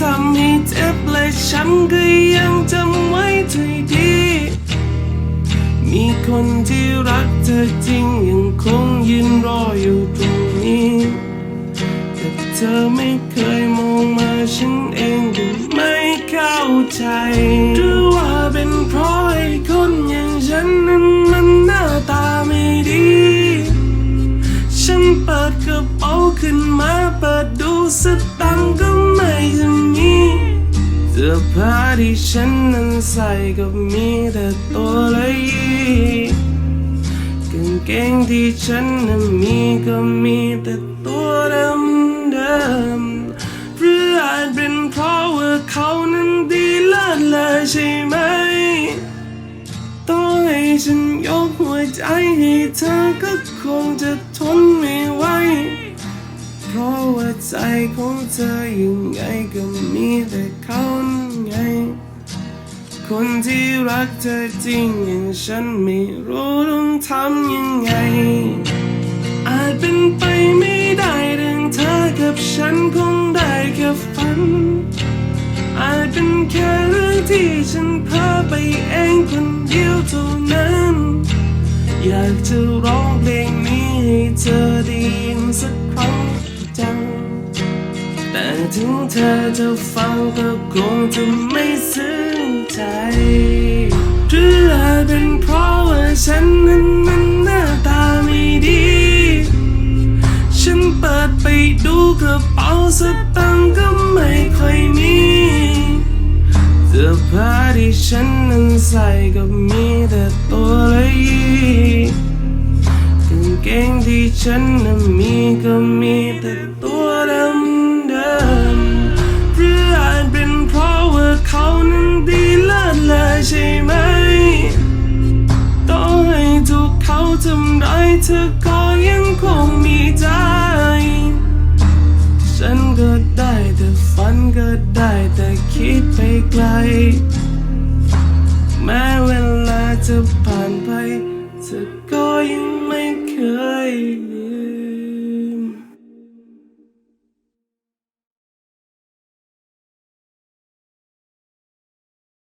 ทำให้เจ็บและฉันก็ยังจำไว้ทุกดี มีคนที่รักเธอจริงยังคงยืนรออยู่ตรงนี้ แต่เธอไม่เคยมองมาฉันเองก็ไม่เข้าใจหรือว่าเป็นเพราะ กระเป๋าขึ้นมาเปิดดูสตังก็ไม่จะมีเสื้อผ้าที่ฉันนั้นใส่ก็มีแต่ตัวละยีกางเกงที่ฉันนั้นมีก็มีแต่ตัวเดิมเดิมหรืออาจเป็นเพราะว่าเขานั้นดีเลิศเลยใช่ไหมต่อให้ฉันยกหัวใจให้เธอก็คงจะทน ว่าใจของเธอยังไงก็มีแต่เขาไง คนที่รักเธอจริงอย่างฉันไม่รู้ต้องทำยังไง อาจเป็นไปไม่ได้เรื่องเธอกับฉันคงได้แค่ฝัน อาจเป็นแค่เรื่องที่ฉันเพ้อไปเองคนเดียวเท่านั้น อยากจะร้อง ถึงเธอจะฟังก็คงจะไม่ซึ้งใจ หรืออาจเป็นเพราะว่าฉันนั้นมันหน้าตาไม่ดี ฉันเปิดไปดูกระเป๋าสตังค์ก็ไม่ค่อยมีเสื้อผ้าที่ฉันนั้นใส่ก็มีแต่ตัวละยีกางเกงที่ฉันนั้นมีก็มีแต่ เธอก็ยังคงมีใจ ฉันก็ได้แต่ฝันก็ได้แต่คิดไปไกล แม้เวลาจะผ่านไปเธอก็